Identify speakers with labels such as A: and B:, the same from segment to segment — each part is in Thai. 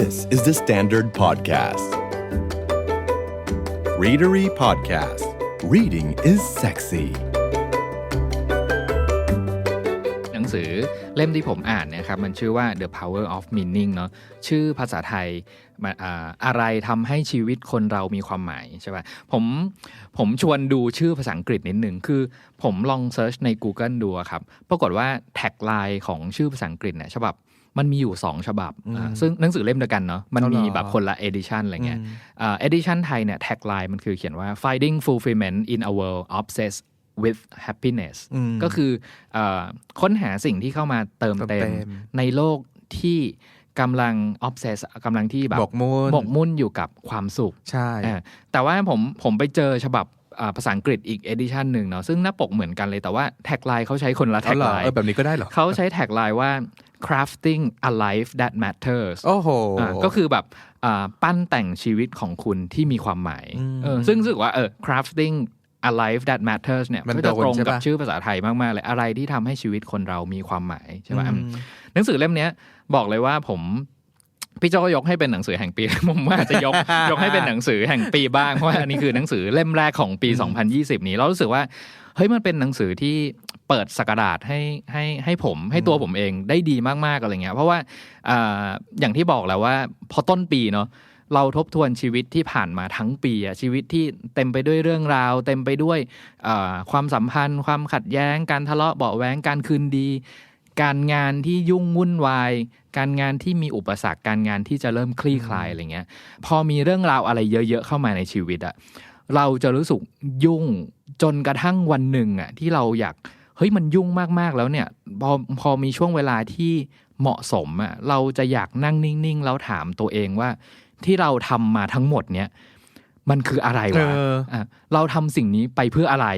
A: This is the Standard Podcast. Readery Podcast. Reading is sexy.
B: หนังสือเล่มที่ผมอ่านนะครับ มันชื่อว่า The Power of Meaning เนาะชื่อภาษาไทยมันอ่าอะไรทำให้ชีวิตคนเรามีความหมายใช่ป่ะผมผมชวนดูชื่อภาษาอังกฤษนิดหนึ่งคือผมลองเซิร์ชใน Google ดูครับ ปรากฏว่าแท็กไลน์ของชื่อภาษาอังกฤษเนี่ยฉบับ มันมีอยู่ 2 ฉบับอ่าซึ่งหนังสือเล่มเดียวกันเนาะมันมีแบบคนละเอดิชันอะไรเงี้ยเอดิชันไทยเนี่ยแท็กไลน์มันคือเขียนว่า finding fulfillment in a world obsessed with happiness ก็คือเออค้นหาสิ่งที่เข้ามาเติม
C: เติ
B: เต็
C: ม
B: ม
C: เต็ม
B: ในโลกที่กำลัง obsess กำลังที่แบบ
C: หมกมุ่น
B: หมกมุ่นอยู่กับความสุข
C: ใช่
B: เออแต่ว่าผมผมไปเจอฉบับอ่าภาษาอังกฤษอีกเอดิชันหนึ่งเนาะซึ่งหน้าปกเหมือนกันเลยแต่ว่าแท็กไลน์เขาใช้คนละ
C: เอา
B: แท็ก
C: เหร
B: ไล
C: อ
B: น์
C: เออแบบนี้ก็ได้เหรอ
B: เขาใช้แท็กไลน์ว่า crafting a life that matters
C: โอ้โห
B: อ่าก็คือแบบอ่าปั้นแต่งชีวิตของคุณที่มีความหมาย
C: อืม
B: เออซึ่งรู้สึกว่าเออ crafting a life that matters เนี่ย
C: มัน
B: ก็จะตรง
C: โดนใช่
B: กับ
C: ปะ
B: ชื่อภาษาไทยมาก ๆ เลย อะไรที่ทำให้ชีวิตคนเรามีความหมายใช่ป่ะ
C: อืม
B: หนังสือเล่มเนี้ยบอกเลยว่าผมพี่โจก็ยกให้เป็นหนังสือแห่งปีผมว่าจะยกยกให้เป็นหนังสือแห่งปีบ้างเพราะว่าอันนี้คือหนังสือเล่มแรกของปี 2020 นี้เรารู้สึกว่า เฮ้ยมันเป็นหนังสือที่เปิดสกราดให้ให้ให้ผมให้ตัวผมเองได้ดีมากๆอะไรเงี้ยเพราะว่าอ่าอย่างที่บอกแล้วว่า พอต้นปีเนาะเราทบทวนชีวิตที่ผ่านมาทั้งปีอะชีวิตที่เต็มไปด้วยเรื่องราว เต็มไปด้วยอ่าความสัมพันธ์ ความขัดแย้ง การทะเลาะเบาะแว้งการคืนดี การงานที่ยุ่งวุ่นวาย การงานที่มีอุปสรรคการงานที่จะเริ่มคลี่คลายอะไรเงี้ย พอมีเรื่องราวอะไรเยอะ ๆ เข้ามาในชีวิตอะเราจะรู้สึกยุ่ง จนกระทั่งวันหนึ่งอะที่เราอยากเฮ้ยมันยุ่งมากๆแล้วเนี่ยพอพอมีช่วงเวลาที่เหมาะสมอะเราจะอยากนั่งนิ่งๆแล้วถามตัวเองว่า ที่เราทำมาทั้งหมดเนี่ยมันคืออะไร
C: เอ
B: วะ
C: อ
B: อะเราทำสิ่งนี้ไปเพื่ออะไร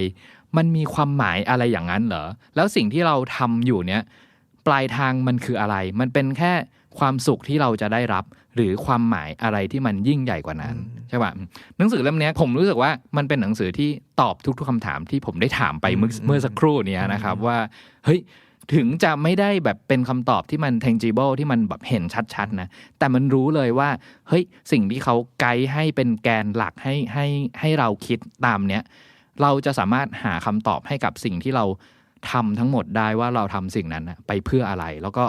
B: มันมีความหมายอะไรอย่างนั้นเหรอ แล้วสิ่งที่เราทำอยู่เนี้ยปลายทางมันคืออะไร มันเป็นแค่ความสุขที่เราจะได้รับ หรือความหมายอะไรที่มันยิ่งใหญ่กว่านั้นใช่ป่ะหนังสือเล่มเนี้ยผมรู้สึกว่ามันเป็นหนังสือที่ตอบทุก ๆคำถามที่ผมได้ถามไปเมื่อเมื่อสักครู่เนี้ยนะครับว่าเฮ้ยถึงจะไม่ได้แบบเป็นคำตอบที่มัน tangible ที่มันแบบเห็นชัดๆนะ แต่มันรู้เลยว่า เฮ้ย สิ่งที่เขาไกด์ให้เป็นแกนหลักให้ให้ให้เราคิดตามเนี้ย เราจะสามารถหาคำตอบให้กับสิ่งที่เราทำทั้งหมดได้ว่าเราทำสิ่งนั้นนะไปเพื่ออะไร แล้วก็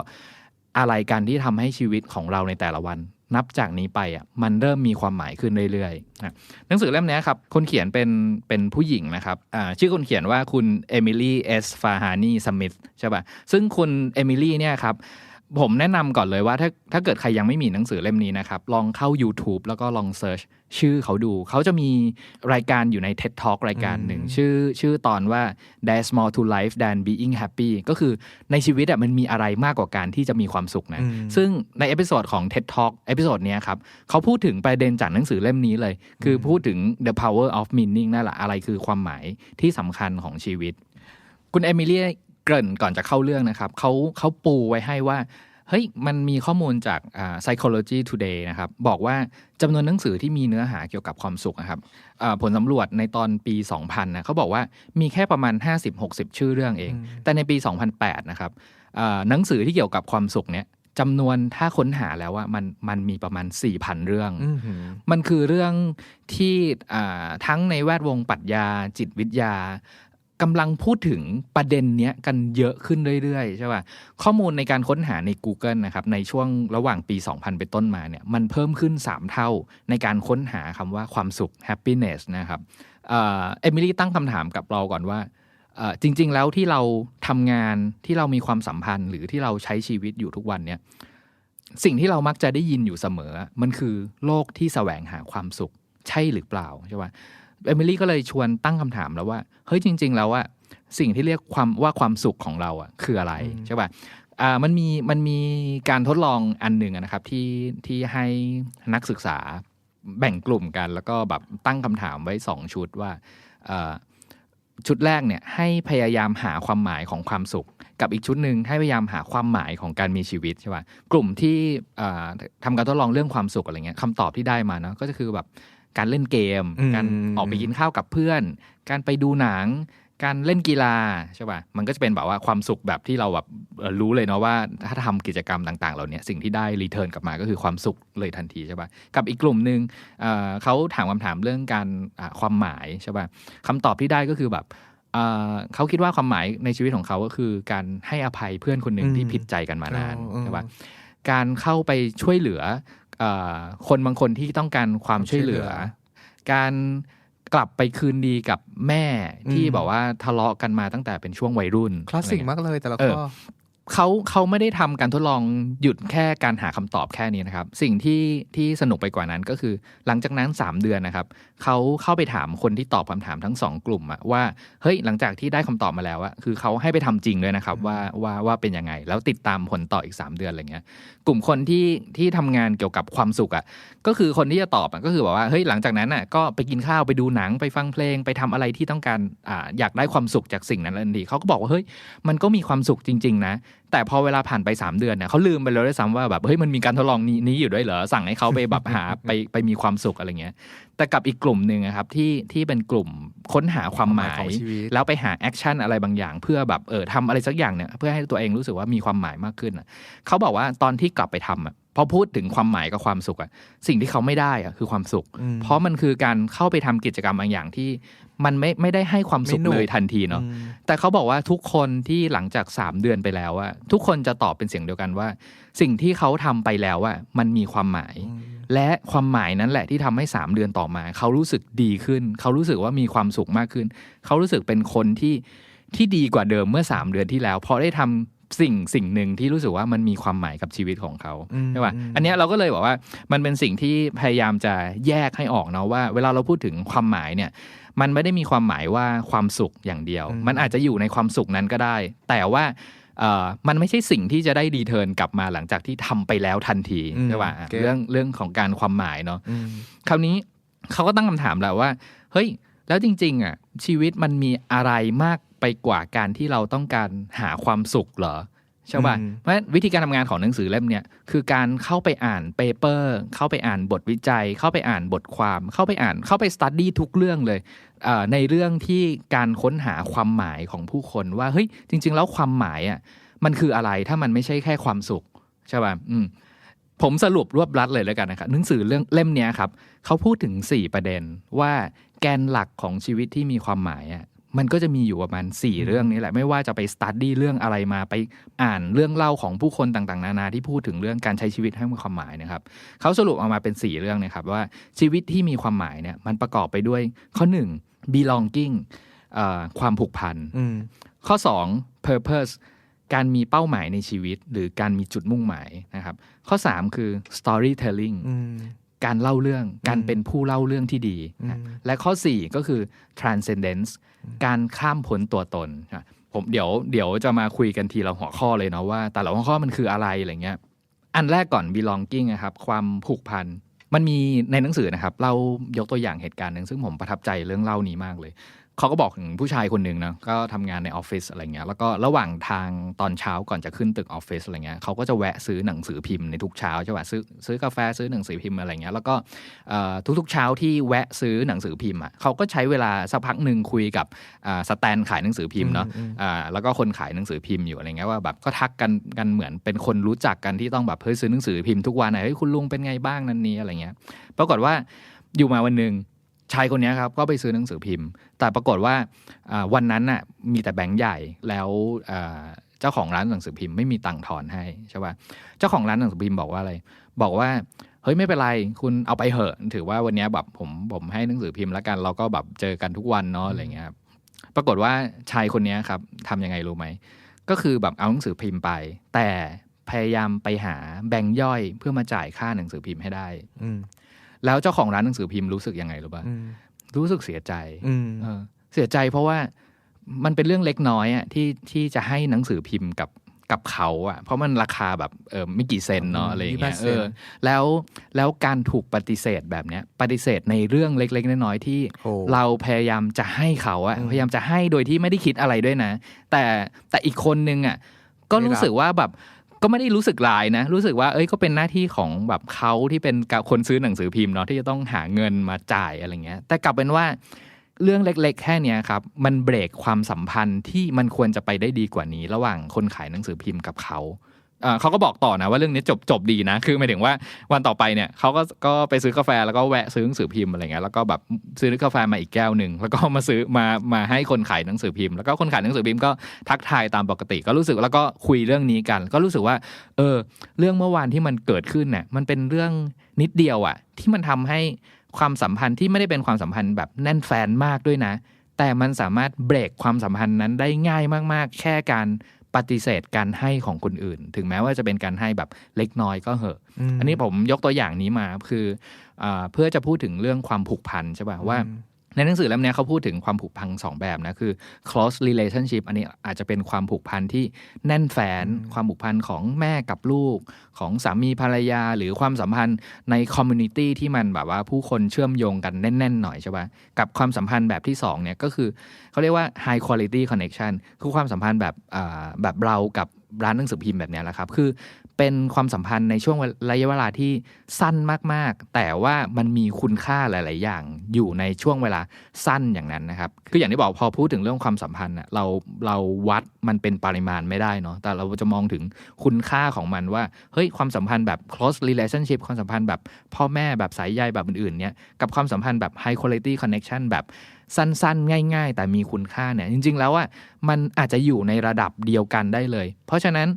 B: อะไรกันที่ทำให้ชีวิตของเราในแต่ละวัน นับจากนี้ไปอะมันเริ่มมีความหมายขึ้นเรื่อยๆหนังสือเล่มนี้ครับคนเขียนเป็นเป็นผู้หญิงนะครับชื่อคนเขียนว่าคุณเอมิลี่เอสฟาฮานีสมิธใช่ป่ะซึ่งคุณเอมิลี่เนี่ยครับ ผมแนะนำก่อนเลยว่าถ้าถ้าเกิดใครยังไม่มีหนังสือเล่มนี้นะครับ ลองเข้า YouTube แล้วก็ลองเซิร์ชชื่อเขาดู เขาจะมีรายการอยู่ใน TED Talk รายการหนึ่ง ชื่อชื่อตอนว่า There's more to life than being happy ก็คือในชีวิตอะมันมีอะไรมากกว่าการที่จะมีความสุขนะ ซึ่งในเอพิโซดของ TED Talk เอพิโซดเนี้ยครับ เขาพูดถึงประเด็นจากหนังสือเล่มนี้เลย คือพูดถึง the power of meaning นั่นแหละอะไรคือความหมายที่สำคัญของชีวิต คุณเอมิเลีย เกริ่นก่อนจะเข้าเรื่องนะครับเขาเขาปูไว้ให้ว่าเฮ้ยมันมีข้อมูลจากอ่า psychology today นะครับ บอกว่าจำนวนหนังสือที่มีเนื้อหาเกี่ยวกับความสุขนะครับอ่าผลสำรวจในตอนปี 2000นะเขาบอกว่ามีแค่ประมาณ 50-60 ชื่อเรื่องเอง แต่ในปี 2008 นะครับอ่าหนังสือที่เกี่ยวกับความสุขเนี่ยจำนวนถ้าค้นหาแล้วว่ามันมันมีประมาณ 4,000 เรื่อง
C: อืมหือ
B: มันคือเรื่องที่อ่าทั้งในแวดวงปรัชญาจิตวิทยา กำลังพูดถึงประเด็นเนี้ยกันเยอะขึ้นเรื่อยๆใช่ป่ะข้อมูลในการค้นหาใน Google นะครับในช่วงระหว่างปี 2000 เป็นต้นมาเนี่ยมันเพิ่มขึ้น 3 เท่าในการค้นหาคำว่าความสุข happiness นะครับเอมิลี่ตั้งคำถามกับเราก่อนว่าจริง ๆ แล้วที่เราทำงานที่เรามีความสัมพันธ์หรือที่เราใช้ชีวิตอยู่ทุกวันเนี่ยสิ่งที่เรามักจะได้ยินอยู่เสมอ มันคือโลกที่แสวงหาความสุขใช่หรือเปล่าใช่ป่ะ เอมิลี่ก็เลยชวนตั้งคำถามแล้วว่า เฮ้ยจริง ๆ แล้วอะสิ่งที่เรียกความว่าความสุขของเราอะคืออะไรใช่ปะอ่ามันมีมันมีการทดลองอันหนึ่งอะนะครับที่ที่ให้นักศึกษาแบ่งกลุ่มกัน แล้วก็แบบตั้งคำถามไว้สองชุดว่าเอ่อชุดแรกเนี่ยให้พยายามหาความหมายของความสุข กับอีกชุดหนึ่งให้พยายามหาความหมายของการมีชีวิตใช่ป่ะกลุ่มที่อ่าทำการทดลองเรื่องความสุขอะไรเงี้ยคำตอบที่ได้มาเนาะก็จะคือแบบ การเล่นเกม
C: อืม
B: การออกไปกินข้าวกับเพื่อน การไปดูหนัง การเล่นกีฬาใช่ป่ะมันก็จะเป็นแบบว่าความสุขแบบที่เราแบบเอ่อรู้เลยเนาะว่าถ้าทำกิจกรรมต่าง ๆ เหล่านี้สิ่งที่ได้รีเทิร์นกลับมาก็คือความสุขเลยทันทีใช่ป่ะกับอีกกลุ่มหนึ่งเอ่อเขาถามคำถามเรื่องการอ่าความหมายใช่ป่ะคำตอบที่ได้ก็คือแบบเอ่อเขาคิดว่าความหมายในชีวิตของเขาก็คือ การให้อภัยเพื่อนคนหนึ่ง
C: อืม
B: ที่ผิดใจกันมานาน
C: อ๋อ
B: ใช่ป่ะการเข้าไปช่วยเหลือเอ่อ คนบางคนที่ต้องการความช่วยเหลือ การกลับไปคืนดีกับแม่ที่
C: อืม
B: บอกว่าทะเลาะกันมาตั้งแต่เป็นช่วงวัยรุ่น
C: คลาสสิก
B: อะไรเงี้ย
C: มากเลยแต่ละ
B: เออ
C: ข้อ
B: เขาเขาไม่ได้ทำการทดลองหยุดแค่การหาคำตอบแค่นี้นะครับ สิ่งที่ที่สนุกไปกว่านั้นก็คือ หลังจากนั้น 3 เดือนนะครับเขาเข้าไปถามคนที่ตอบคำถามทั้งสองกลุ่มอะว่าเฮ้ยหลังจากที่ได้คำตอบมาแล้วอะคือเขาให้ไปทำจริงด้วยนะครับว่าว่าว่าเป็นยังไง แล้วติดตามผลต่ออีก 3 เดือนอะไรเงี้ยกลุ่มคนที่ที่ทำงานเกี่ยวกับความสุขอะก็คือคนที่จะตอบอะก็คือบอกว่าเฮ้ยหลังจากนั้นอะก็ไปกินข้าวไปดูหนังไปฟังเพลงไปทำอะไรที่ต้องการอ่าอยากได้ความสุขจากสิ่งนั้นทันทีเขาก็บอกว่าเฮ้ยมันก็มีความสุขจริง ๆ นะแต่พอเวลาผ่านไป 3 เดือนเนี่ยเขาลืมไปแล้วด้วยซ้ำว่าแบบเฮ้ยมันมีการทดลองนี้นี้อยู่ด้วยเหรอสั่งให้เขาไปแบบหาไปไปมีความสุขอะไรเงี้ย แต่กับอีกกลุ่มหนึ่งอะครับที่ที่เป็นกลุ่มค้นหาความหมาย
C: ของชีวิต
B: แล้วไปหาแอคชั่นอะไรบางอย่าง เพื่อแบบเออทำอะไรสักอย่างเนี่ยเพื่อให้ตัวเองรู้สึกว่ามีความหมายมากขึ้นอะเขาบอกว่าตอนที่กลับไปทำอะ พอพูดถึงความหมายกับความสุขอะสิ่งที่เขาไม่ได้อะคือความสุข
C: อืม
B: เพราะมันคือการเข้าไปทำกิจกรรมบางอย่างที่มันไม่ไม่ได้ให้ความสุข
C: ไม่หนุก
B: เลยทันทีเนาะ
C: อืม
B: แต่เขาบอกว่าทุกคนที่หลังจาก 3 เดือนไปแล้วอะทุกคนจะตอบเป็นเสียงเดียวกันว่า สิ่งที่เขาทำไปแล้วอะมันมีความหมาย และความหมายนั้นแหละที่ทำให้ 3 เดือนต่อมา เขารู้สึกดีขึ้น เขารู้สึกว่ามีความสุขมากขึ้น เขารู้สึกเป็นคนที่ที่ดีกว่าเดิมเมื่อ 3 เดือนที่แล้วเพราะได้ทำ สิ่งสิ่งหนึ่งที่รู้สึกว่ามันมีความหมายกับชีวิตของเขา
C: อืม
B: ใช่ป่ะ
C: อืม
B: อันเนี้ยเราก็เลยบอกว่ามันเป็นสิ่งที่พยายามจะแยกให้ออกเนาะว่า เวลาเราพูดถึงความหมายเนี่ย มันไม่ได้มีความหมายว่าความสุขอย่างเดียว
C: อืม
B: มันอาจจะอยู่ในความสุขนั้นก็ได้ แต่ว่าเอ่อมันไม่ใช่สิ่งที่จะได้ดีเทิร์นกลับมาหลังจากที่ทำไปแล้วทันที
C: อืม
B: ใช่ป่ะ
C: เก็ต
B: เรื่องเรื่องของการความหมายเนาะ
C: อืม
B: คราวนี้เขาก็ตั้งคำถามแหละว่า เฮ้ย แล้วจริง ๆ อะ ชีวิตมันมีอะไรมาก ไปกว่าการที่เราต้องการหาความสุขเหรอใช่ป่ะ
C: อืม
B: เพราะฉะนั้นวิธีการทำงานของหนังสือเล่มเนี่ยคือการเข้าไปอ่านเปเปอร์ เข้าไปอ่านบทวิจัย เข้าไปอ่านบทความ เข้าไปอ่านเข้าไปสตัดดี้ทุกเรื่องเลยเอ่อในเรื่องที่การค้นหาความหมายของผู้คนว่าเฮ้ยจริง ๆ แล้วความหมายอะมันคืออะไรถ้ามันไม่ใช่แค่ความสุขใช่ป่ะอืมผมสรุปรวบรัดเลยแล้วกันนะครับหนังสือเรื่องเล่มเนี้ยครับเขาพูดถึง 4 ประเด็นว่าแกนหลักของชีวิตที่มีความหมายอะ มันก็จะมีอยู่ประมาณ4 เรื่องนี้แหละ ไม่ว่าจะไปสตัดดี้เรื่องอะไรมาไปอ่านเรื่องเล่าของผู้คนต่างๆ นานาที่พูดถึงเรื่องการใช้ชีวิตให้มีความหมายนะครับเขาสรุปออกมาเป็น 4 เรื่องนะครับว่าชีวิตที่มีความหมายเนี่ยมันประกอบไปด้วยข้อ 1 belonging เอ่อความผูกพัน
C: อืม
B: ข้อ 2 purpose การมีเป้าหมายในชีวิต หรือการมีจุดมุ่งหมายนะครับ ข้อ 3 คือ storytelling
C: อืม
B: การเล่าเรื่อง การ
C: อืม
B: เป็นผู้เล่าเรื่องที่ดีนะ
C: อืม
B: และข้อ 4 ก็คือ transcendence การข้ามพ้นตัวตนนะผมเดี๋ยวเดี๋ยวจะมาคุยกันทีละหัวข้อเลยเนาะว่า แต่ละหัวข้อมันคืออะไรอะไรเงี้ย อันแรกก่อน belonging นะครับ ความผูกพัน มันมีในหนังสือนะครับ เรายกตัวอย่างเหตุการณ์หนึ่งซึ่งผมประทับใจเรื่องเล่านี้มากเลย เขาก็บอกถึงผู้ชายคนหนึ่งนะก็ทำงานในออฟฟิศอะไรเงี้ยแล้วก็ระหว่างทางตอนเช้าก่อนจะขึ้นตึกออฟฟิศอะไรเงี้ยเขาก็จะแวะซื้อหนังสือพิมพ์ในทุกเช้าใช่ป่ะซื้อซื้อกาแฟซื้อหนังสือพิมพ์อะไรเงี้ยแล้วก็เอ่อทุกๆเช้าที่แวะซื้อหนังสือพิมพ์อะเขาก็ใช้เวลาสักพักหนึ่งคุยกับอ่าสแตนขายหนังสือพิมพ์เนาะ
C: อืม
B: อ่าแล้วก็คนขายหนังสือพิมพ์อยู่อะไรเงี้ยว่าแบบก็ทักกันกันเหมือนเป็นคนรู้จักกันที่ต้องแบบเฮ้ยซื้อหนังสือพิมพ์ทุกวันไหนเฮ้ยคุณลุงเป็นไงบ้างนั่นนี้อะไรเงี้ยปรากฏว่าอยู่มาวันหนึ่ง ชายคนนี้ครับก็ไปซื้อหนังสือพิมพ์ แต่ปรากฏว่าวันนั้นน่ะมีแต่แบงค์ใหญ่แล้วเจ้าของร้านหนังสือพิมพ์ไม่มีตังค์ทอนให้ใช่ป่ะเจ้าของร้านหนังสือพิมพ์บอกว่าอะไร บอกว่าเฮ้ยไม่เป็นไรคุณเอาไปเหอะ ถือว่าวันนี้แบบผมผมให้หนังสือพิมพ์แล้วกันเราก็แบบเจอกันทุกวันเนาะอะไรเงี้ยครับปรากฏว่าชายคนนี้ครับทำยังไงรู้ไหมก็คือแบบเอาหนังสือพิมพ์ไป แต่พยายามไปหาแบงค์ย่อยเพื่อมาจ่ายค่าหนังสือพิมพ์ให้ได้
C: อื
B: แล้วเจ้าของร้านหนังสือพิมพ์รู้สึกยังไงรู้ป่ะ
C: อืม
B: รู้สึกเสียใจ
C: อืม
B: เออเสียใจเพราะว่ามันเป็นเรื่องเล็กน้อยอะที่ที่จะให้หนังสือพิมพ์กับกับเขาอะเพราะมันราคาแบบเออไม่กี่เซนเนาะอะไรอย่างเงี้ย
C: 25
B: เออแล้วแล้วการถูกปฏิเสธแบบเนี้ยปฏิเสธในเรื่องเล็ก ๆ น้อยๆที่
C: โอ้
B: เราพยายามจะให้เขาอะ
C: อืม
B: พยายามจะให้โดยที่ไม่ได้คิดอะไรด้วยนะ แต่แต่อีกคนนึงอะก็
C: ไม่รับ
B: รู้สึกว่าแบบ ก็ไม่ได้รู้สึกลายนะ รู้สึกว่าเอ้ยก็เป็นหน้าที่ของแบบเขาที่เป็นคนซื้อหนังสือพิมพ์เนาะที่จะต้องหาเงินมาจ่ายอะไรเงี้ย แต่กลับเป็นว่าเรื่องเล็ก ๆ แค่นี้ครับ มันเบรกความสัมพันธ์ที่มันควรจะไปได้ดีกว่านี้ ระหว่างคนขายหนังสือพิมพ์กับเขา เขาก็บอกต่อนะว่าเรื่องนี้จบจบดีนะ คือหมายถึงว่าวันต่อไปเนี่ยเขาก็ก็ไปซื้อกาแฟแล้วก็แวะซื้อหนังสือพิมพ์อะไรเงี้ยแล้วก็แบบซื้อกาแฟมาอีกแก้วหนึ่งแล้วก็มาซื้อมามาให้คนขายหนังสือพิมพ์ แล้วก็คนขายหนังสือพิมพ์ก็ทักทายตามปกติ ก็รู้สึกแล้วก็คุยเรื่องนี้กัน ก็รู้สึกว่าเออเรื่องเมื่อวานที่มันเกิดขึ้นเนี่ยมันเป็นเรื่องนิดเดียวอะที่มันทำให้ความสัมพันธ์ที่ไม่ได้เป็นความสัมพันธ์แบบแน่นแฟนมากด้วยนะ แต่มันสามารถเบรกความสัมพันธ์นั้นได้ง่ายมาก ๆ แค่การ ปฏิเสธการให้ของคนอื่น ถึงแม้ว่าจะเป็นการให้แบบเล็กน้อยก็เหอะ อันนี้ผมยกตัวอย่างนี้มาคืออาเพื่อจะพูดถึงเรื่องความผูกพันใช่ป่ะว่า ในหนังสือเล่มเนี้ยเขาพูดถึงความผูกพันสองแบบนะ คือ close relationship อันนี้อาจจะเป็นความผูกพันที่แน่นแฟน ความผูกพันของแม่กับลูก ของสามีภรรยา หรือความสัมพันธ์ในคอมมูนิตี้ที่มันแบบว่าผู้คนเชื่อมโยงกันแน่น ๆ หน่อยใช่ปะกับความสัมพันธ์แบบที่สองเนี่ยก็คือเขาเรียกว่า high quality connection คือความสัมพันธ์แบบอ่าแบบเรากับ ร้านหนังสือพิมพ์แบบนี้แหละครับ คือเป็นความสัมพันธ์ในช่วงระยะเวลาที่สั้นมากๆ แต่ว่ามันมีคุณค่าหลาย ๆ อย่างอยู่ในช่วงเวลาสั้นอย่างนั้นนะครับ คืออย่างที่บอกพอพูดถึงเรื่องความสัมพันธ์เราเราวัดมันเป็นปริมาณไม่ได้เนาะ แต่เราจะมองถึงคุณค่าของมันว่า เฮ้ยความสัมพันธ์แบบ close relationship ความสัมพันธ์แบบพ่อแม่แบบสายใยแบบอื่นๆเนี่ย กับความสัมพันธ์แบบ high quality connection แบบ สั้นๆ ง่าย ๆ แต่มีคุณค่าเนี่ยจริง ๆ แล้วอะมันอาจจะอยู่ในระดับเดียวกันได้เลย เพราะฉะนั้น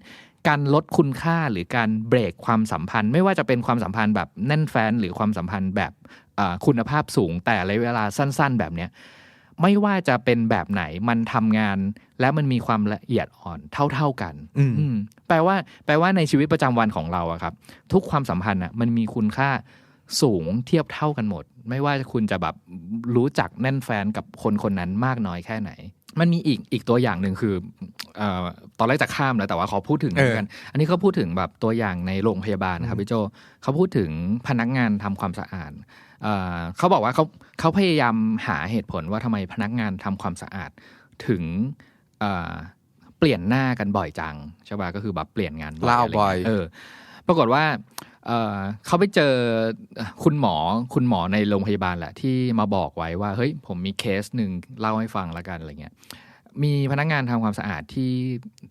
B: การลดคุณค่าหรือการเบรกความสัมพันธ์ ไม่ว่าจะเป็นความสัมพันธ์แบบแน่นแฟนหรือความสัมพันธ์แบบอ่าคุณภาพสูง แต่ระยะเวลาสั้น ๆ แบบเนี้ยไม่ว่าจะเป็นแบบไหนมันทำงาน และมันมีความละเอียดอ่อนเท่า ๆกัน
C: อืม
B: อืมแปลว่า แปลว่าในชีวิตประจำวันของเราอะครับ ทุกความสัมพันธ์อะมันมีคุณค่า สูงเทียบเท่ากันหมด ไม่ว่าคุณจะแบบรู้จักแน่นแฟนกับคนคนนั้นมากน้อยแค่ไหน มันมีอีกอีกตัวอย่างหนึ่งคือเอ่อตอนแรกจะข้ามแล้วแต่ว่าขอพูดถึงเหมือนกัน อันนี้เขาพูดถึงแบบตัวอย่างในโรงพยาบาลนะครับพี่โจเขาพูดถึงพนักงานทำความสะอาดเอ่อเขาบอกว่าเขาเขาพยายามหาเหตุผลว่าทำไมพนักงานทำความสะอาดถึงเอ่อเปลี่ยนหน้ากันบ่อยจังใช่ป่ะก็คือแบบเปลี่ยนงานบ่อย
C: ลา
B: อะไร
C: บ่อย
B: เงี้ยเออ ปรากฏว่าเอ่อเขาไปเจอคุณหมอคุณหมอในโรงพยาบาลแหละ ที่มาบอกไว้ว่าเฮ้ยผมมีเคสหนึ่งเล่าให้ฟังละกันอะไรเงี้ยมีพนักงานทำความสะอาดที่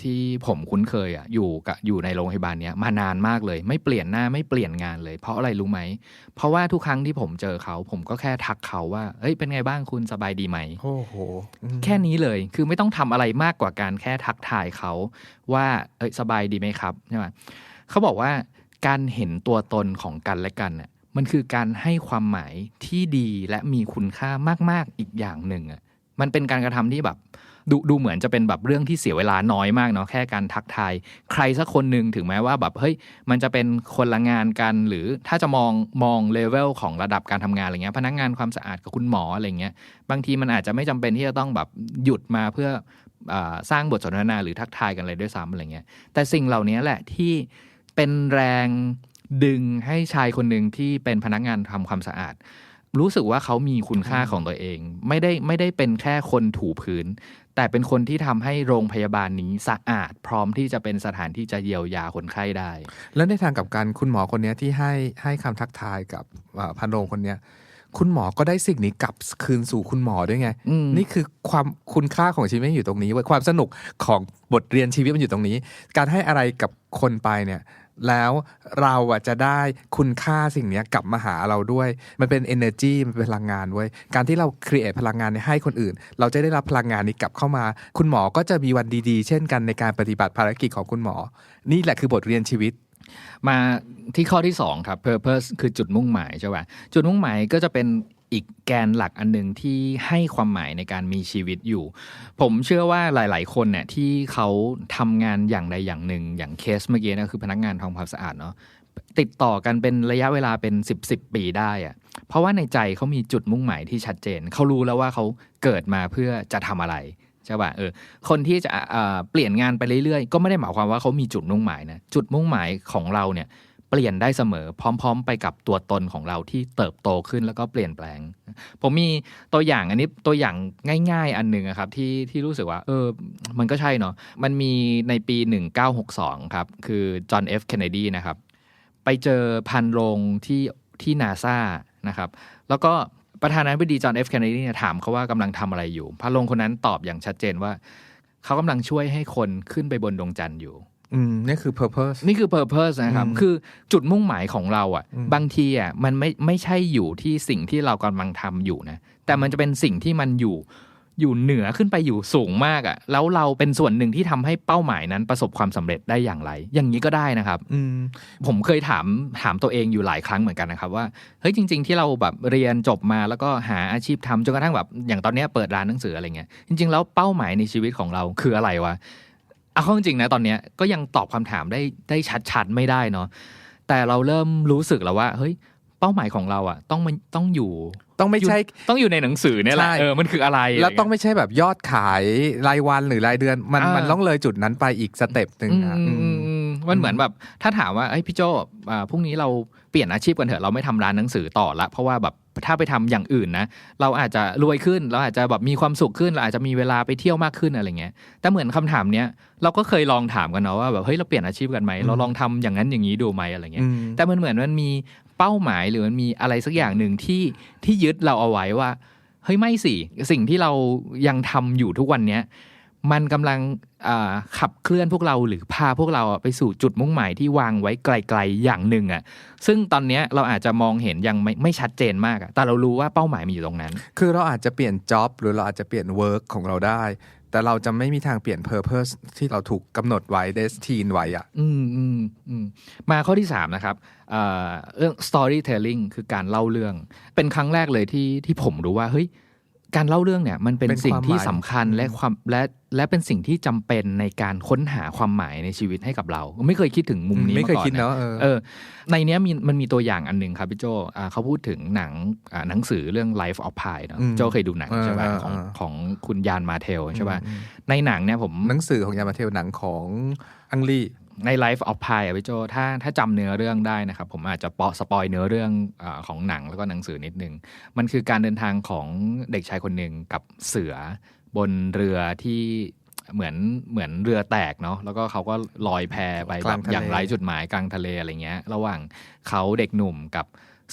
B: ที่ผมคุ้นเคยอะอยู่กับอยู่ในโรงพยาบาลเนี้ยมานานมากเลย ไม่เปลี่ยนหน้าไม่เปลี่ยนงานเลย เพราะอะไรรู้ไหม เพราะว่าทุกครั้งที่ผมเจอเขา ผมก็แค่ทักเขาว่าเฮ้ยเป็นไงบ้างคุณสบายดีไหม
C: โอ้โหอืม
B: แค่นี้เลยคือไม่ต้องทำอะไรมากกว่าการแค่ทักทายเขาว่าเอ้ยสบายดีไหมครับใช่ไหม เขาบอกว่าการเห็นตัวตนของกันและกันเนี่ยมันคือการให้ความหมายที่ดีและมีคุณค่ามาก ๆ อีกอย่างหนึ่งอะมันเป็นการกระทำที่แบบดูดูเหมือนจะเป็นแบบเรื่องที่เสียเวลาน้อยมากเนาะแค่การทักทายใครสักคนหนึ่งถึงแม้ว่าแบบเฮ้ยมันจะเป็นคนละงานกัน หรือถ้าจะมองมองเลเวลของระดับการทำงานอะไรเงี้ยพนักงานความสะอาดกับคุณหมออะไรเงี้ยบางทีมันอาจจะไม่จำเป็นที่จะต้องแบบหยุดมาเพื่ออสร้างบทสนทนาหรือทักทายกันอะไรด้วยซ้ำอะไรเงี้ยแต่สิ่งเหล่านี้แหละที่ เป็นแรงดึงให้ชายคนหนึ่งที่เป็นพนักงานทำความสะอาด รู้สึกว่าเขามีคุณค่าของตัวเอง ไม่ได้ไม่ได้เป็นแค่คนถูพื้น แต่เป็นคนที่ทำให้โรงพยาบาลนี้สะอาด พร้อมที่จะเป็นสถานที่จะเยียวยาคนไข้ได้
C: แล้วในทางกลับกันคุณหมอคนเนี้ยที่ให้ให้คำทักทายกับอ่าพันโรงคนเนี้ยคุณหมอก็ได้สิ่งนี้กลับคืนสู่คุณหมอด้วยไง
B: อืม
C: นี่คือความคุณค่าของชีวิตมันอยู่ตรงนี้เว้ยความสนุกของบทเรียนชีวิตมันอยู่ตรงนี้ การให้อะไรกับคนไปเนี่ย แล้วเราอะจะได้คุณค่าสิ่งนี้กลับมาหาเราด้วย มันเป็น energy มันเป็นพลังงานเว้ยการที่เรา create พลังงานให้คนอื่น เราจะได้รับพลังงานนี้กลับเข้ามา คุณหมอก็จะมีวันดีๆ เช่นกันในการปฏิบัติภารกิจของคุณหมอ นี่แหละคือบทเรียนชีวิต
B: มาที่ข้อที่ 2 ครับ purpose คือจุดมุ่งหมายใช่ป่ะจุดมุ่งหมายก็จะเป็น อีกแกนหลักอันหนึ่งที่ให้ความหมายในการมีชีวิตอยู่ ผมเชื่อว่าหลาย ๆ คนเนี่ยที่เขาทำงานอย่างใดอย่างหนึ่ง อย่างเคสเมื่อกี้นะคือพนักงานทำความสะอาดเนาะติดต่อกันเป็นระยะเวลาเป็น 10บสปีได้อะเพราะว่าในใจเขามีจุดมุ่งหมายที่ชัดเจน เขารู้แล้วว่าเขาเกิดมาเพื่อจะทำอะไรใช่ป่ะเออคนที่จะเเปลี่ยนงานไปเรื่อยๆ ก็ไม่ได้หมายความว่าเขามีจุดมุ่งหมายนะจุดมุ่งหมายของเราเนี่ย เปลี่ยนได้เสมอพร้อม ๆ ไปกับตัวตนของเราที่เติบโตขึ้นแล้วก็เปลี่ยนแปลง ผมมีตัวอย่างอันนี้ตัวอย่างง่าย ๆ อันหนึ่งครับที่ที่รู้สึกว่าเออมันก็ใช่เนาะมันมีในปี 1962 ครับ คือจอห์นเอฟเคนเนดีนะครับ ไปเจอพันโรงที่ที่นาซานะครับ แล้วก็ประธานาธิบดีจอห์นเอฟเคนเนดีเนี่ยถามเขาว่ากำลังทำอะไรอยู่พระลงคนนั้นตอบอย่างชัดเจนว่า เขากำลังช่วยให้คนขึ้นไปบนดวงจันทร์อยู่
C: อืมนี่คือ purpose
B: นี่คือ purpose นะครับ
C: อืม
B: คือจุดมุ่งหมายของเราอะ
C: อืม
B: บางทีอะมันไม่ไม่ใช่อยู่ที่สิ่งที่เรากำลังทำอยู่นะ แต่มันจะเป็นสิ่งที่มันอยู่อยู่เหนือขึ้นไปอยู่สูงมากอะ แล้วเราเป็นส่วนหนึ่งที่ทำให้เป้าหมายนั้นประสบความสำเร็จได้อย่างไร อย่างนี้ก็ได้นะครับ
C: อืม
B: ผมเคยถามถามตัวเองอยู่หลายครั้งเหมือนกันนะครับว่าเฮ้ยจริง ๆ ที่เราแบบเรียนจบมาแล้วก็หาอาชีพทำจนกระทั่งแบบอย่างตอนเนี้ยเปิดร้านหนังสืออะไรเงี้ยจริง ๆ แล้วเป้าหมายในชีวิตของเราคืออะไรวะ เอาเข้าจริงๆนะตอนเนี้ยก็ยังตอบคำถามได้ได้ชัดๆไม่ได้เนาะแต่เราเริ่มรู้สึกแล้วว่าเฮ้ยเป้าหมายของเราอะต้องมันต้องอยู่
C: ต้องไม่ใช่
B: ต้องอยู่ในหนังสือเนี่ยแหละ
C: ใช่
B: เออมันคืออะไร
C: แล้วต้องะ
B: ไรเงี้ย
C: ไม่ใช่แบบยอดขายรายวันหรือรายเดือน มัน
B: อ่ามั
C: มันต้องเลยจุดนั้นไปอีกสเต็ปหนึ่งอะ
B: อืม
C: อื
B: อื
C: ม
B: มอืมมันเหมือนแบบถ้าถามว่าไอ้ยพี่โจอ่าพรุ่งนี้เราเปลี่ยนอาชีพกันเถอะเราไม่ทำร้านหนังสือต่อละเพราะว่าแบบ ถ้าไปทำอย่างอื่นนะ เราอาจจะรวยขึ้น เราอาจจะแบบมีความสุขขึ้น เราอาจจะมีเวลาไปเที่ยวมากขึ้นอะไรเงี้ย แต่เหมือนคำถามเนี้ยเราก็เคยลองถามกันเนาะว่าแบบเฮ้ยเราเปลี่ยนอาชีพกันไหมเราลองทำอย่างนั้นอย่างนี้ดูไหมอะไรเงี้ย
C: อืม
B: แต่มันเหมือนมันมีเป้าหมายหรือมันมีอะไรสักอย่างหนึ่งที่ที่ยึดเราเอาไว้ว่าเฮ้ยไม่สิสิ่งที่เรายังทำอยู่ทุกวันเนี้ย มันกำลังอ่าขับเคลื่อนพวกเราหรือพาพวกเราอะไปสู่จุดมุ่งหมายที่วางไว้ไกลๆอย่างหนึ่งอะซึ่งตอนเนี้ยเราอาจจะมองเห็นยังไม่ไม่ชัดเจนมากอะแต่เรารู้ว่าเป้าหมายมันอยู่ตรงนั้น
C: คือเราอาจจะเปลี่ยนจ็อบหรือเราอาจจะเปลี่ยนเวิร์กของเราได้ แต่เราจะไม่มีทางเปลี่ยนเพอร์เพสที่เราถูกกำหนดไว้เดสทีนไว้อะ
B: อืมอืมอืมมาข้อที่สามนะครับเอ่อเรื่อง storytelling คือการเล่าเรื่อง เป็นครั้งแรกเลยที่ที่ผมรู้ว่าเฮ้ย การเล่าเรื่องเนี่ยมันเป็น
C: เป็น
B: สิ่งที่
C: ความหมาย
B: สำคัญ
C: อืม
B: และความและและเป็นสิ่งที่จำเป็นในการค้นหาความหมายในชีวิตให้กับเรา ไม่เคยคิดถึงมุมนี้
C: ไม่เคย
B: มาก่อน
C: คิด
B: นะ
C: เนาะเออ
B: เออในเนี้ยมีมันมีตัวอย่างอันหนึ่งครับพี่โจอ่าเขาพูดถึงหนังอ่าหนังสือเรื่อง Life of Pi เนอะ
C: อืม
B: โจเคยดูหนังใช่ป่ะ
C: เออ
B: ของ
C: เออ
B: ของคุณยานมาเทลใช่ป่ะในหนังเนี่ยผม
C: หนังสือของยามาเทลหนังของอังลี
B: ใน Life of Pi อะพี่โจถ้าถ้าจำเนื้อเรื่องได้นะครับ ผมอาจจะเปาะสปอยเนื้อเรื่องอาของหนังแล้วก็หนังสือนิดนึง มันคือการเดินทางของเด็กชายคนหนึ่งกับเสือบนเรือที่เหมือนเหมือนเรือแตกเนาะแล้วก็เขาก็ลอยแพไป
C: ก
B: แบ
C: ลาง
B: บ
C: ทะเล
B: อย่างไร้จุดหมายกลางทะเลอะไรเงี้ย ระหว่างเขาเด็กหนุ่มกับ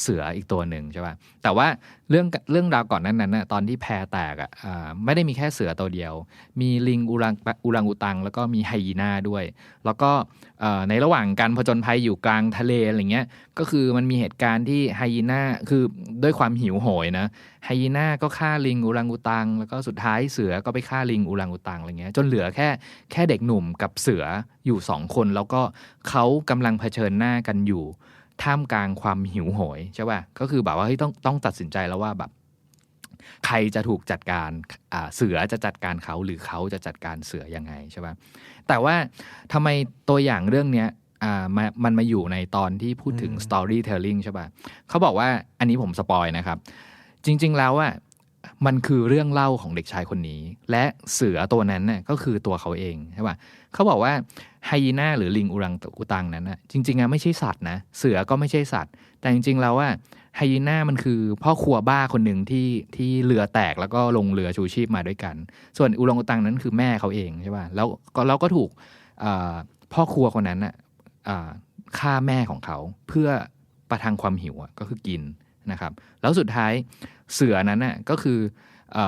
B: เสืออีกตัวหนึ่งใช่ป่ะแต่ว่าเรื่องเรื่องราวก่อนนั้นนั้นนะตอนที่แพแตกอะอ่าไม่ได้มีแค่เสือตัวเดียว มีลิงอุรังอุรังอุตัง แล้วก็มีไฮยีน่าด้วย แล้วก็ในระหว่างการผจญภัยอยู่กลางทะเลอะไรเงี้ยก็คือมันมีเหตุการณ์ที่ไฮยีน่าคือด้วยความหิวโหยนะไฮยีน่าก็ฆ่าลิงอุรังอุตัง แล้วก็สุดท้ายเสือก็ไปฆ่าลิงอุรังอุตังอะไรเงี้ยจนเหลือแค่แค่เด็กหนุ่มกับเสืออยู่สองคน แล้วก็เขากำลังเผชิญหน้ากันอยู่ ท่ามกลางความหิวโหยใช่ป่ะก็คือแบบว่าเฮ้ยต้องต้องตัดสินใจแล้วว่าแบบ ใครจะถูกจัดการอ่าเสือจะจัดการเขาหรือเขาจะจัดการเสือยังไงใช่ป่ะแต่ว่าทำไมตัวอย่างเรื่องเนี้ยอ่ามามันมาอยู่ในตอนที่พูดถึง storytelling ใช่ป่ะเขาบอกว่าอันนี้ผมสปอยนะครับ จริง ๆ แล้วอะ มันคือเรื่องเล่าของเด็กชายคนนี้ และเสือตัวนั้นน่ะก็คือตัวเขาเองใช่ป่ะเขาบอกว่าไฮยีน่าหรือลิงอุรังอุตังนั้นน่ะจริงๆอะไม่ใช่สัตว์นะเสือก็ไม่ใช่สัตว์ แต่จริงๆแล้วว่าไฮยีน่ามันคือพ่อครัวบ้าคนหนึ่งที่ที่เรือแตกแล้วก็ลงเรือชูชีพมาด้วยกัน ส่วนอุรังอุตังนั้นคือแม่เขาเองใช่ป่ะแล้วก็เราก็ถูกพ่อครัวคนนั้นน่ะอ่าฆ่าแม่ของเขาเพื่อประทังความหิวก็คือกินนะครับ แล้วสุดท้าย เสือนั้นน่ะก็คืออ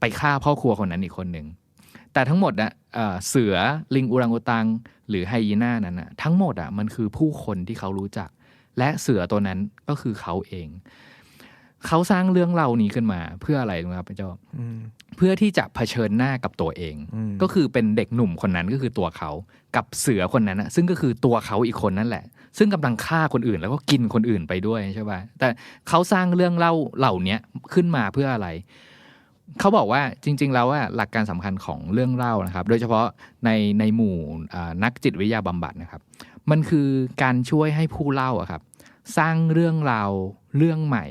B: ไปฆ่าพ่อครัวคนนั้นอีกคนหนึ่งแต่ทั้งหมดอะเสือลิงอุรังอุตัง หรือไฮยีน่านั้นน่ะทั้งหมดอะมันคือผู้คนที่เขารู้จัก และเสือตัวนั้นก็คือเขาเอง เขาสร้างเรื่องเล่านี้ขึ้นมา เพื่ออะไรรู้ไหมครับพี่เจ้า
C: อืม
B: เพื่อที่จะเผชิญหน้ากับตัวเอง
C: อืม
B: ก็คือเป็นเด็กหนุ่มคนนั้นก็คือตัวเขากับเสือคนนั้นนะซึ่งก็คือตัวเขาอีกคนนั่นแหละ ซึ่งกำลังฆ่าคนอื่นแล้วก็กินคนอื่นไปด้วยใช่ป่ะแต่เขาสร้างเรื่องเล่าเหล่านี้ขึ้นมาเพื่ออะไรเขาบอกว่าจริง ๆ แล้วว่าหลักการสำคัญของเรื่องเล่านะครับ โดยเฉพาะในในหมู่อ่านักจิตวิทยาบำบัดนะครับ มันคือการช่วยให้ผู้เล่าอะครับ สร้างเรื่องราวเรื่องใหม่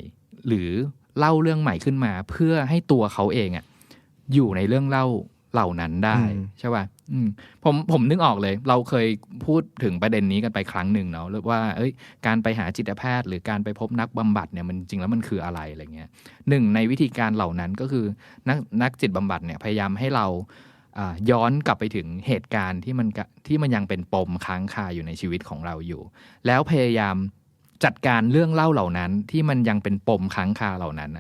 B: หรือเล่าเรื่องใหม่ขึ้นมา เพื่อให้ตัวเขาเองอะอยู่ในเรื่องเล่าเหล่านั้นได้
C: อืม
B: ใช่ป่ะอืมผมผมนึกออกเลย เราเคยพูดถึงประเด็นนี้กันไปครั้งหนึ่งเนาะว่า เอ้ย การไปหาจิตแพทย์ หรือการไปพบนักบำบัดเนี่ยมันจริงแล้วมันคืออะไรอะไรเงี้ยหนึ่งในวิธีการเหล่านั้นก็คือนักนักจิตบำบัดเนี่ยพยายามให้เราอ่าย้อนกลับไปถึงเหตุการณ์ที่มันกะที่มันยังเป็นปมค้างคาอยู่ในชีวิตของเราอยู่ แล้วพยายาม จัดการเรื่องเล่าเหล่านั้นที่มันยังเป็นปมค้างคาเหล่านั้น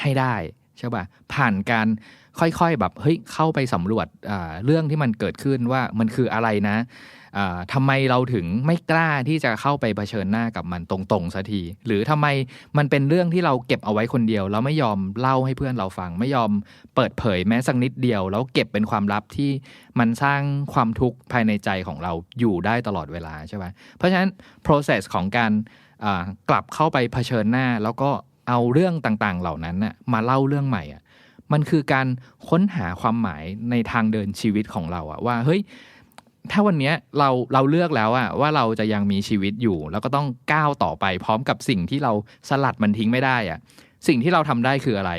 B: ให้ได้ใช่ป่ะผ่านการค่อยๆแบบเฮ้ยเข้าไปสำรวจเรื่องที่มันเกิดขึ้นว่ามันคืออะไรนะทำไมเราถึงไม่กล้าที่จะเข้าไปเผชิญหน้ากับมันตรงๆสักทีหรือทำไมมันเป็นเรื่องที่เราเก็บเอาไว้คนเดียว แล้วไม่ยอมเล่าให้เพื่อนเราฟัง ไม่ยอมเปิดเผยแม้สักนิดเดียว แล้วเก็บเป็นความลับที่มันสร้างความทุกข์ภายในใจของเราอยู่ได้ตลอดเวลาใช่ไหมเพราะฉะนั้น process ของการ กลับเข้าไปเผชิญหน้า แล้วก็เอาเรื่องต่างๆ เหล่านั้นน่ะมาเล่าเรื่องใหม่อะมันคือการค้นหาความหมายในทางเดินชีวิตของเราอะว่าเฮ้ยถ้าวันเนี้ยเราเราเลือกแล้วอะว่าเราจะยังมีชีวิตอยู่ แล้วก็ต้องก้าวต่อไปพร้อมกับสิ่งที่เราสลัดมันทิ้งไม่ได้อะสิ่งที่เราทำได้คืออะไร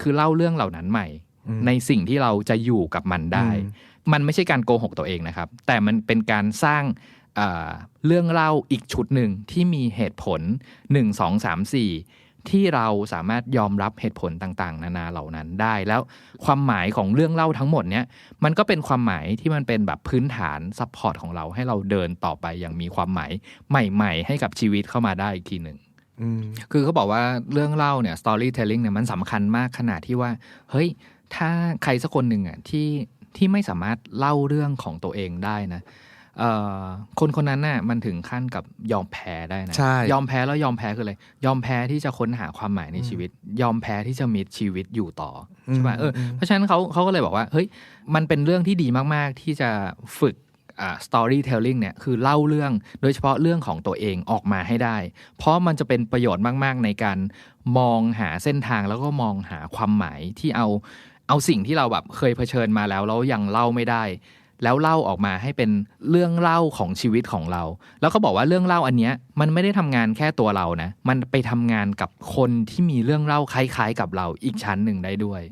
B: คือเล่าเรื่องเหล่านั้นใหม่
C: อืม
B: ในสิ่งที่เราจะอยู่กับมันได้
C: อืม
B: มันไม่ใช่การโกหกตัวเองนะครับ แต่มันเป็นการสร้างอ่า เรื่องเล่าอีกชุดหนึ่งที่มีเหตุผล 1 2 3 4 ที่เราสามารถยอมรับเหตุผลต่างๆ นานาเหล่านั้นได้ แล้วความหมายของเรื่องเล่าทั้งหมดเนี้ยมันก็เป็นความหมายที่มันเป็นแบบพื้นฐานซัพพอร์ตของเราให้เราเดินต่อไปอย่างมีความหมายใหม่ ๆ ให้กับชีวิตเข้ามาได้อีกทีหนึ่งคือเขาบอกว่าเรื่องเล่าเนี่ย storytelling เนี่ยมันสำคัญมากขนาดที่ว่า เฮ้ย ถ้าใครสักคนหนึ่งอะที่ที่ไม่สามารถเล่าเรื่องของตัวเองได้นะ คนคนนั้นน่ะมันถึงขั้นกับยอมแพ้ได้นะ
C: ใช่
B: ยอมแพ้แล้วยอมแพ้คืออะไรยอมแพ้ที่จะค้นหาความหมายในชีวิต ยอมแพ้ที่จะมีชีวิตอยู่ต่อใช่ป่ะเอออ
C: ม
B: เพราะฉะนั้นเขาเขาก็เลยบอกว่าเฮ้ยมันเป็นเรื่องที่ดีมากๆที่จะฝึกอ่า storytelling เนี่ยคือเล่าเรื่องโดยเฉพาะเรื่องของตัวเองออกมาให้ได้ เพราะมันจะเป็นประโยชน์มาก ๆ ในการมองหาเส้นทางแล้วก็มองหาความหมายที่เอาเอาสิ่งที่เราแบบเคยเผชิญมาแล้วแล้วยังเล่าไม่ได้ แล้วเล่าออกมาให้เป็นเรื่องเล่าของชีวิตของเรา แล้วเขาบอกว่าเรื่องเล่าอันเนี้ยมันไม่ได้ทำงานแค่ตัวเรานะ มันไปทำงานกับคนที่มีเรื่องเล่าคล้าย ๆ กับเราอีกชั้นหนึ่งได้ด้วย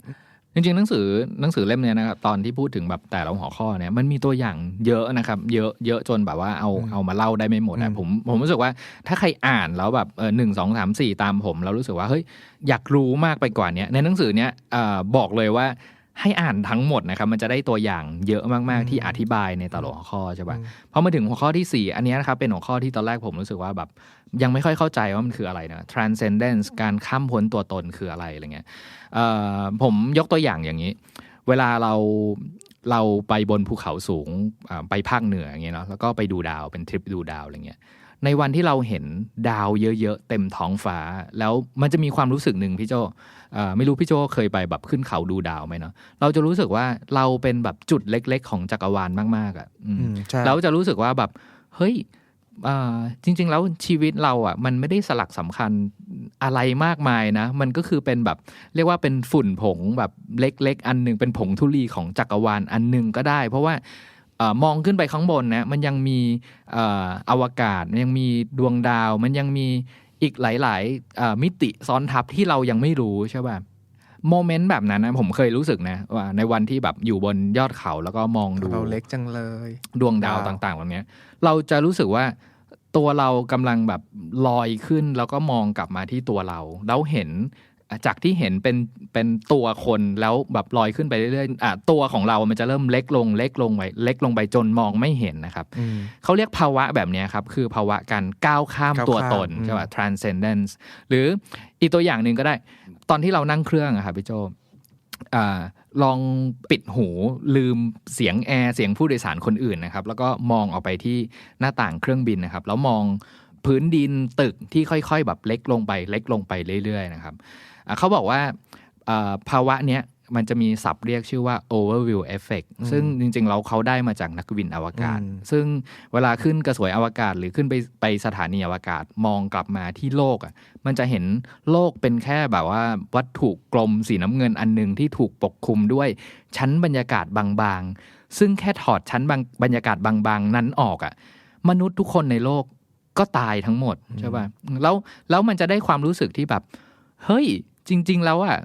B: จริงๆหนังสือหนังสือเล่มเนี้ยนะครับตอนที่พูดถึงแบบแต่ละหัวข้อเนี่ยมันมีตัวอย่างเยอะนะครับ เยอะเยอะจนแบบว่าเอาเอามาเล่าได้ไม่หมด
C: อื
B: นะ
C: ม
B: ผมผมรู้สึกว่าถ้าใครอ่านแล้วแบบเออหนึ่งสองสามสี่ตามผม เรารู้สึกว่าเฮ้ยอยากรู้มากไปกว่าเนี้ยในหนังสือเนี้ยเอ่อบอกเลยว่า ให้อ่านทั้งหมดนะครับ มันจะได้ตัวอย่างเยอะมาก ๆ ที่อธิบายในแต่ละหัวข้อใช่ปะพอมาถึงหัวข้อที่ 4 อันเนี้ยนะครับ เป็นหัวข้อที่ตอนแรกผมรู้สึกว่าแบบ ยังไม่ค่อยเข้าใจว่ามันคืออะไรนะ transcendence การข้ามพ้นตัวตนคืออะไรอะไรเงี้ยเอ่อผมยกตัวอย่างอย่างนี้ เวลาเราเราไปบนภูเขาสูงอ่าไปภาคเหนืออย่างเงี้ยเนาะแล้วก็ไปดูดาวเป็นทริปดูดาวอะไรเงี้ย ในวันที่เราเห็นดาวเยอะๆเต็มท้องฟ้า แล้วมันจะมีความรู้สึกหนึ่งพี่โจเอ่อไม่รู้พี่โจเคยไปแบบขึ้นเขาดูดาวไหมเนาะเราจะรู้สึกว่าเราเป็นแบบจุดเล็ก ๆ ของจักรวาลมากๆอะอืม
C: อืมใช่
B: แล้วจะรู้สึกว่าแบบเฮ้ยเอ่อจริง ๆ แล้วชีวิตเราอะ มันไม่ได้สลักสำคัญอะไรมากมายนะ มันก็คือเป็นแบบเรียกว่าเป็นฝุ่นผงแบบเล็ก ๆ อันหนึ่งเป็นผงธุลีของจักรวาลอันหนึ่งก็ได้ เพราะว่าเอ่อ มองขึ้นไปข้างบนนะมันยังมีเอ่ออวกาศ มันยังมีดวงดาว มันยังมีอีกหลายๆเอ่อมิติซ้อนทับที่เรายังไม่รู้ใช่ป่ะโมเมนต์แบบนั้นนะผมเคยรู้สึกนะว่าในวันที่แบบอยู่บนยอดเขาแล้วก็มองดู
C: เราเล็กจังเลย
B: ดวงดาว
C: ดาว
B: ต่างๆแบบเนี้ยเราจะรู้สึกว่าตัวเรากำลังแบบลอยขึ้นแล้วก็มองกลับมาที่ตัวเรา แล้วเห็น จากที่เห็นเป็นเป็นตัวคนแล้วแบบลอยขึ้นไปเรื่อยๆอะตัวของเรา มันจะเริ่มเล็กลง เล็กลงไปเล็กลงไปจนมองไม่เห็นนะครับ
C: อืม
B: เขาเรียกภาวะแบบเนี้ยครับ คือภาวะการก้าวข้าม
C: ก้าว
B: ตัว
C: ข้าม
B: ตน
C: อืม
B: ใช่ป่ะ transcendence หรืออีกตัวอย่างหนึ่งก็ได้ ตอนที่เรานั่งเครื่องอะครับพี่โจอ่าลองปิดหูลืมเสียงแอร์เสียงผู้โดยสารคนอื่นนะครับ แล้วก็มองออกไปที่หน้าต่างเครื่องบินนะครับ แล้วมองพื้นดินตึกที่ค่อย ๆ แบบเล็กลงไป เล็กลงไปเรื่อยๆนะครับอ่า เขาบอกว่าอ่าภาวะเนี้ยมันจะมีศัพท์เรียกชื่อว่า overview effect ซึ่งจริงๆ เราเขาได้มาจากนักบินอวกาศ
C: อืม
B: ซึ่งเวลาขึ้นกระสวยอวกาศ หรือขึ้นไปไปสถานีอวกาศมองกลับมาที่โลกอะมันจะเห็นโลกเป็นแค่แบบว่าวัตถุกลมสีน้ำเงินอันหนึ่งที่ถูกปกคลุมด้วยชั้นบรรยากาศบางๆ ซึ่งแค่ถอดชั้นบางบรรยากาศบางๆ นั้นออกอะมนุษย์ทุกคนในโลกก็ตายทั้งหมดใช่ป่ะแล้วแล้วมันจะได้ความรู้สึกที่แบบเฮ้ย จริง ๆ แล้วอะ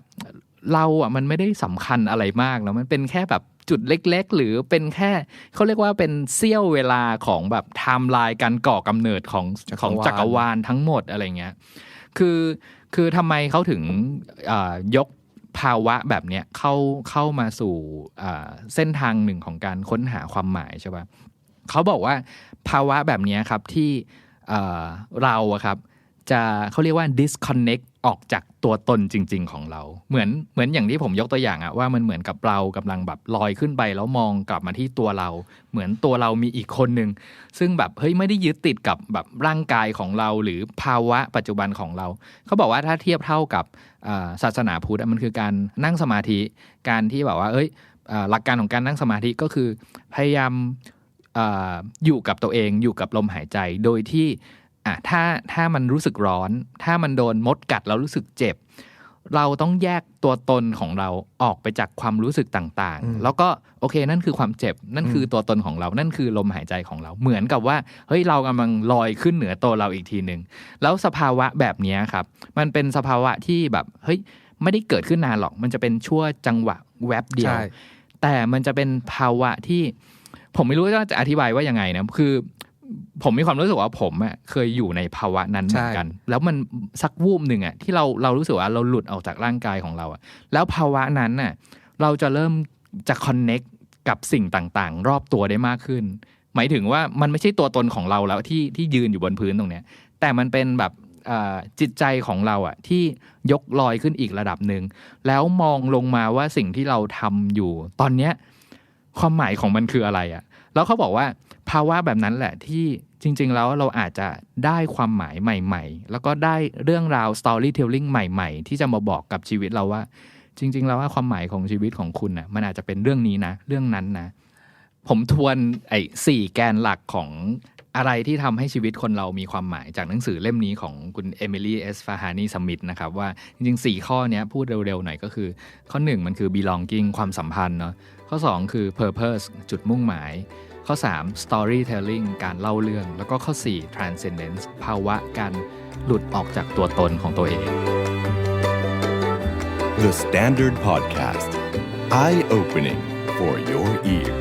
B: เราอะมันไม่ได้สำคัญอะไรมากแล้วมันเป็นแค่แบบจุดเล็ก ๆ หรือเป็นแค่เขาเรียกว่าเป็นเสี้ยวเวลาของแบบไทม์ไลน์การก่อกำเนิดของของจักรวาลทั้งหมดอะไรเงี้ยคือคือทำไมเขาถึงอ่อยกภาวะแบบเนี้ยเข้าเข้ามาสู่อ่าเส้นทางหนึ่งของการค้นหาความหมายใช่ปะเขาบอกว่าภาวะแบบเนี้ยครับที่เอ่อเราอะครับจะเขาเรียกว่า disconnect ออกจากตัวตนจริง ๆ ของเรา เหมือนเหมือนอย่างที่ผมยกตัวอย่างอะว่ามันเหมือนกับเรากำลังแบบลอยขึ้นไปแล้วมองกลับมาที่ตัวเรา เหมือนตัวเรามีอีกคนหนึ่งซึ่งแบบเฮ้ยไม่ได้ยึดติดกับแบบร่างกายของเราหรือภาวะปัจจุบันของเรา เขาบอกว่าถ้าเทียบเท่ากับศาสนาพุทธมันคือการนั่งสมาธิการที่แบบว่าเอ้ยหลักการของการนั่งสมาธิก็คือพยายามอยู่กับตัวเองอยู่กับลมหายใจโดยที่ อะถ้าถ้ามันรู้สึกร้อน ถ้ามันโดนมดกัดแล้วรู้สึกเจ็บ เราต้องแยกตัวตนของเราออกไปจากความรู้สึกต่าง
C: อืม
B: ๆแล้วก็โอเคนั่นคือความเจ็บ นั่นคือตัวตนของเรา นั่นคือลมหายใจของเรา เหมือนกับว่าเฮ้ยเรากำลังลอยขึ้นเหนือตัวเราอีกทีหนึ่งแล้วสภาวะแบบเนี้ยครับ มันเป็นสภาวะที่แบบเฮ้ยไม่ได้เกิดขึ้นนานหรอก มันจะเป็นชั่วจังหวะแวบเดียว
C: ใช่
B: แต่มันจะเป็นภาวะที่ ผมไม่รู้ว่าจะอธิบายว่ายังไงนะ คือ ผมมีความรู้สึกว่าผมอะเคยอยู่ในภาวะนั้นเหมือนกัน แล้วมันสักวูบหนึ่งอะที่เราเรารู้สึกว่าเราหลุดออกจากร่างกายของเราอะแล้วภาวะนั้นน่ะเราจะเริ่มจะคอนเน็กกับสิ่งต่างๆ รอบตัวได้มากขึ้น หมายถึงว่ามันไม่ใช่ตัวตนของเราแล้วที่ที่ยืนอยู่บนพื้นตรงเนี้ย แต่มันเป็นแบบเอ่อจิตใจของเราอะที่ยกลอยขึ้นอีกระดับหนึ่งแล้วมองลงมาว่าสิ่งที่เราทำอยู่ ตอนเนี้ยความหมายของมันคืออะไรอะแล้วเขาบอกว่า ภาวะแบบนั้นแหละที่จริง ๆ แล้วเราอาจจะได้ความหมายใหม่ ๆ แล้วก็ได้เรื่องราว storytelling ใหม่ ๆ ที่จะมาบอกกับชีวิตเราว่า จริง ๆ แล้วว่าความหมายของชีวิตของคุณน่ะมันอาจจะเป็นเรื่องนี้นะ เรื่องนั้นนะ ผมทวนไอ้สี่แกนหลักของอะไรที่ทำให้ชีวิตคนเรามีความหมายจากหนังสือเล่มนี้ของคุณเอมิลี่เอสฟาฮานีสมิธนะครับว่าจริงๆ 4 ข้อนี้พูดเร็วๆ หน่อยก็คือ ข้อ 1 มันคือ belonging ความสัมพันธ์เนาะข้อ 2 คือ purpose จุดมุ่งหมาย ข้อ 3 storytelling การเล่าเรื่อง แล้วก็ข้อ 4 transcendence ภาวะการหลุดออกจากตัวตนของตัวเอง
A: The Standard Podcast. Eye opening for your ears.